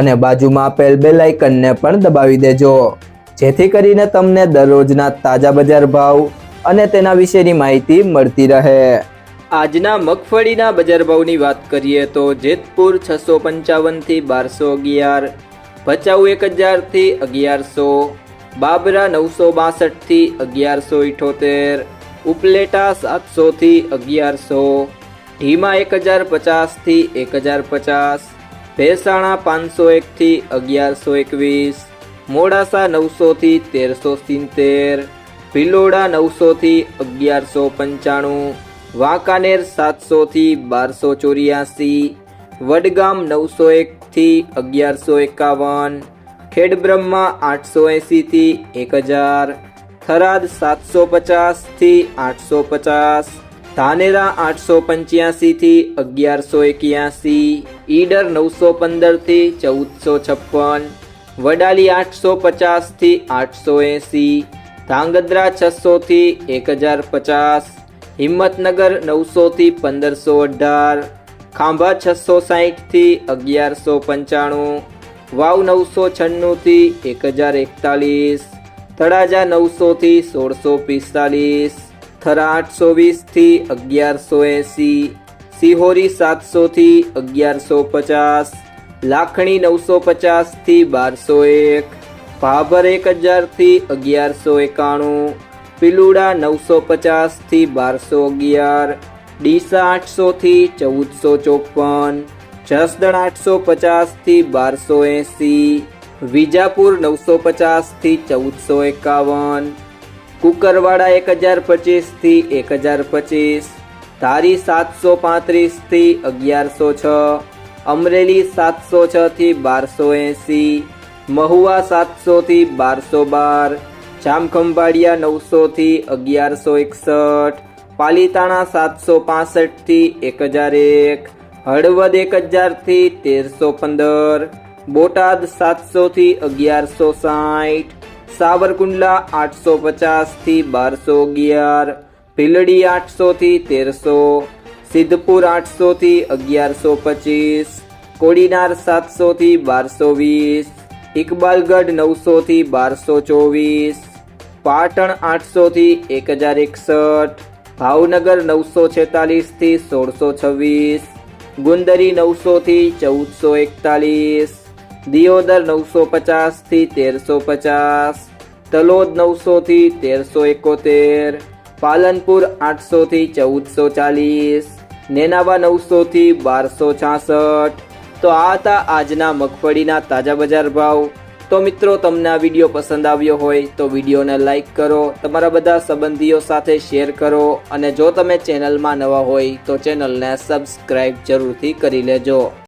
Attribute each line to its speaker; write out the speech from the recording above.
Speaker 1: અને બાજુમાં આપેલ બે લાઇકનને પણ દબાવી દેજો. જેથી કરીને તમને દરરોજના તાજા બજાર ભાવ અને તેના વિશેની માહિતી મળતી રહે. આજના મગફળીના બજાર ભાવની વાત કરીએ તો જેતપુર છસો પંચાવનથી બારસો અગિયાર, ભચાઉ એક હજારથી અગિયારસો, બાબરા નવસો બાસઠથી અગિયારસો ઇઠોતેર, ઉપલેટા સાતસોથી અગિયારસો ઢીમા એક હજાર પચાસથી એક હજાર પચાસ ભેસાણા પાંચસો એકથી અગિયારસો એકવીસ, મોડાસા નવસોથી તેરસો સિત્તેર, ભિલોડા નવસોથી અગિયારસો પંચાણું, વાંકાનેર સાતસોથી બારસો ચોર્યાસી, વડગામ નવસો એકથી અગિયારસો એકાવન, ખેડબ્રહ્મા આઠસો એંસીથી એક હજાર, થરાદ સાતસો પચાસથી આઠસો પચાસ ધાનેરા આઠસો પંચ્યાસીથી અગિયારસો એક્યાસી, ઈડર નવસો પંદરથી ચૌદસો છપ્પન, વડાલી આઠસો પચાસથી આઠસો એંસી, ધાંગધ્રા છસોથી એક હજાર પચાસ, હિંમતનગર નવસોથી પંદરસો અઢાર, ખાંભા છસો સાહીઠથી અગિયારસો પંચાણું, વાવ નવસો છન્નુંથી એક હજાર એકતાલીસ, તળાજા નવસોથી સોળસો પિસ્તાલીસ થરા આઠસો વીસથી અગિયારસો એંસી, સિહોરી સાતસોથી અગિયારસો પચાસ, લાખણી નવસો પચાસથી બારસો એક, ભાભર એક હજારથી અગિયારસો એકાણું, પિલુડા નવસો પચાસથી બારસો અગિયાર, ડીસા આઠસોથી ચૌદસો ચોપન જસદણ આઠસો પચાસથી બારસો એંસી, વિજાપુર નવસો પચાસથી ચૌદસો એકાવન કુકરવાડા એક હજાર પચીસથી એક હજાર પચીસ, ધારી સાતસો પાંત્રીસથી અગિયારસો છ, અમરેલી સાતસો છથી બારસો એંસી, મહુવા સાતસોથી બારસો બાર, જામખંભાળિયા નવસોથી અગિયારસો એકસઠ, પાલીતાણા સાતસો પાસઠથી એક હજાર એક, હળવદ એક હજારથી તેરસો પંદર, બોટાદ સાતસોથી અગિયારસો સાઠ સાવરકુંડલા આઠસો પચાસથી બારસો અગિયાર, ભીલડી આઠસોથી તેરસો, સિદ્ધપુર આઠસોથી અગિયારસો પચીસ, કોડીનાર સાતસોથી બારસો વીસ, ઇકબાલગઢ નવસોથી બારસો ચોવીસ, પાટણ આઠસોથી એક હજાર એકસઠ, ભાવનગર નવસો છેતાલીસથી સોળસો છવ્વીસ, ગુંદરી નવસોથી ચૌદસો એકતાલીસ દિયોદર નવસો પચાસથી તેરસો પચાસ, તલોદ નવસોથી તેરસો એકોતેર, પાલનપુર આઠસોથી ચૌદસો ચાલીસ, નેનાવા નવસોથી બારસો છાસઠ. તો આ હતા આજના મગફળીના તાજા બજાર ભાવ. તો મિત્રો, તમને આ વીડિયો પસંદ આવ્યો હોય તો વિડીયોને લાઇક કરો, તમારા બધા સંબંધીઓ સાથે શેર કરો અને જો તમે ચેનલમાં નવા હોય તો ચેનલને સબસ્ક્રાઈબ જરૂરથી કરી લેજો.